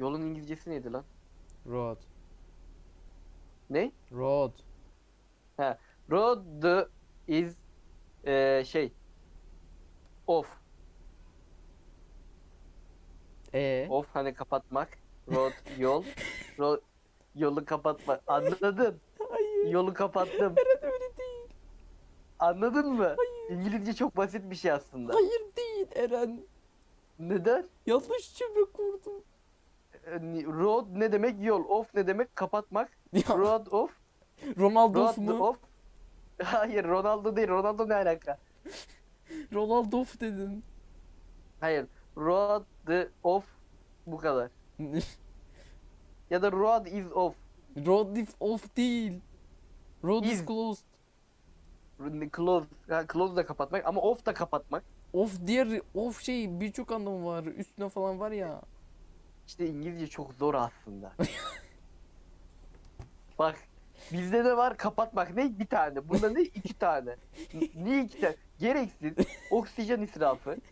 İngilizcesi neydi lan? Road. Ne? Road. Road is eee şey off. E. Off hani kapatmak. Road yol. Road yolu kapatmak. Anladın? Hayır. Yolu kapattım. Eren öyle değil. Anladın mı? İngilizce çok basit bir şey aslında. Hayır değil Eren. Neden? Yanlış cümle kurdum. Ee, Road ne demek? Yol. Off ne demek? Kapatmak. Ya, Road off. Ronaldo Road mu? off. Hayır Ronaldo değil. Ronaldo ne alaka? Ronaldo dedin. Hayır. Road off bu kadar. Ya da road is off. Road is off değil. Road is Is. closed. Close. Ha, close da kapatmak ama off da kapatmak. Off diğer off şey birçok anlamı var. Üstüne falan var ya. İşte İngilizce çok zor aslında. Bak bizde de var kapatmak ne bir tane. Bunda ne iki tane. Niye iki tane? Gereksiz oksijen israfı.